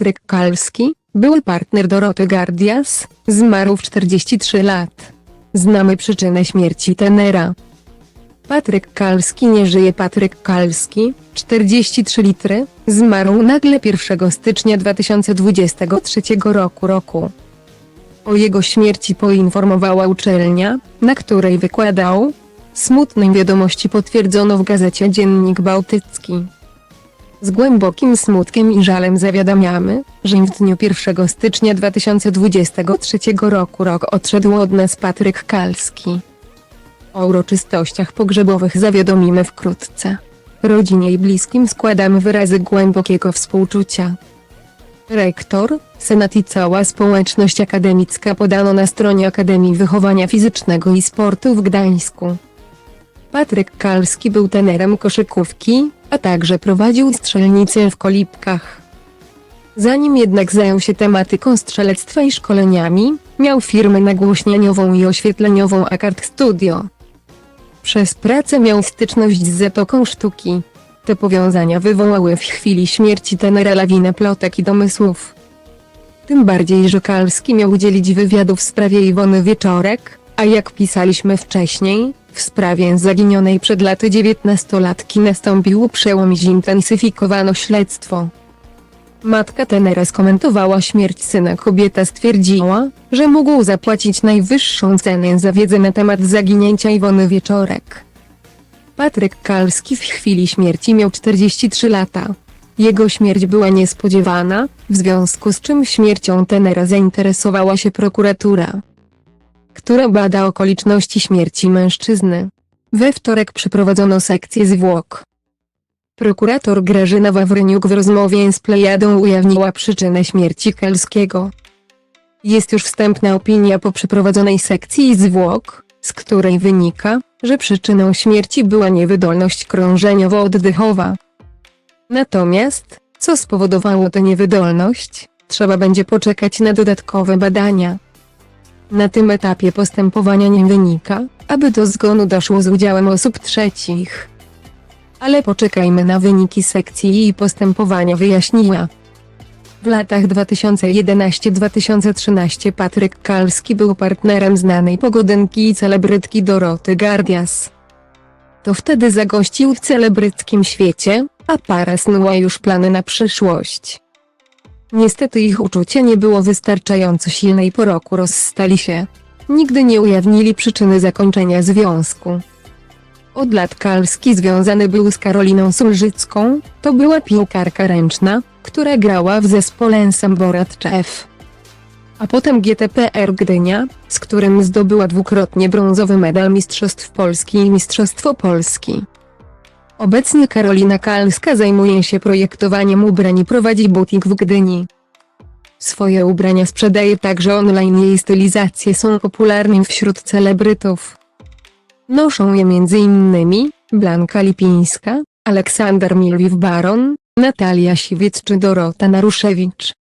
Patryk Kalski, były partner Doroty Gardias, zmarł w 43 lat. Znamy przyczynę śmierci tenera. Patryk Kalski nie żyje Patryk Kalski, 43 litry, zmarł nagle 1 stycznia 2023 roku roku. O jego śmierci poinformowała uczelnia, na której wykładał. Smutnej wiadomości potwierdzono w gazecie Dziennik Bałtycki. Z głębokim smutkiem i żalem zawiadamiamy, że w dniu 1 stycznia 2023 roku rok odszedł od nas Patryk Kalski. O uroczystościach pogrzebowych zawiadomimy wkrótce. Rodzinie i bliskim składamy wyrazy głębokiego współczucia. Rektor, senat i cała społeczność akademicka podano na stronie Akademii Wychowania Fizycznego i Sportu w Gdańsku. Patryk Kalski był tenerem koszykówki, a także prowadził strzelnicę w Kolipkach. Zanim jednak zajął się tematyką strzelectwa i szkoleniami, miał firmę nagłośnieniową i oświetleniową Akard Studio. Przez pracę miał styczność z Zatoką Sztuki. Te powiązania wywołały w chwili śmierci tenera lawinę plotek i domysłów. Tym bardziej, że Kalski miał udzielić wywiadu w sprawie Iwony Wieczorek, a jak pisaliśmy wcześniej, w sprawie zaginionej przed laty 19-latki nastąpił przełom i zintensyfikowano śledztwo. Matka tenera skomentowała śmierć syna kobieta stwierdziła, że mógł zapłacić najwyższą cenę za wiedzę na temat zaginięcia Iwony Wieczorek. Patryk Kalski w chwili śmierci miał 43 lata. Jego śmierć była niespodziewana, w związku z czym śmiercią tenera zainteresowała się prokuratura, która bada okoliczności śmierci mężczyzny. We wtorek przeprowadzono sekcję zwłok. Prokurator Grażyna Wawryniuk w rozmowie z Plejadą ujawniła przyczynę śmierci Kelskiego. Jest już wstępna opinia po przeprowadzonej sekcji zwłok, z której wynika, że przyczyną śmierci była niewydolność krążeniowo-oddechowa. Natomiast, co spowodowało tę niewydolność, trzeba będzie poczekać na dodatkowe badania. Na tym etapie postępowania nie wynika, aby do zgonu doszło z udziałem osób trzecich. Ale poczekajmy na wyniki sekcji i postępowania wyjaśniła. W latach 2011-2013 Patryk Kalski był partnerem znanej pogodynki i celebrytki Doroty Gardias. To wtedy zagościł w celebryckim świecie, a para snuła już plany na przyszłość. Niestety ich uczucie nie było wystarczająco silne i po roku rozstali się. Nigdy nie ujawnili przyczyny zakończenia związku. Od lat Kalski związany był z Karoliną Sulżycką, to była piłkarka ręczna, która grała w zespole Samboratczew. A potem GTPR Gdynia, z którym zdobyła dwukrotnie brązowy medal Mistrzostw Polski i Mistrzostwo Polski. Obecnie Karolina Kalska zajmuje się projektowaniem ubrań i prowadzi butik w Gdyni. Swoje ubrania sprzedaje także online jej stylizacje są popularne wśród celebrytów. Noszą je m.in. Blanka Lipińska, Aleksander Milwiw Baron, Natalia Siwiec czy Dorota Naruszewicz.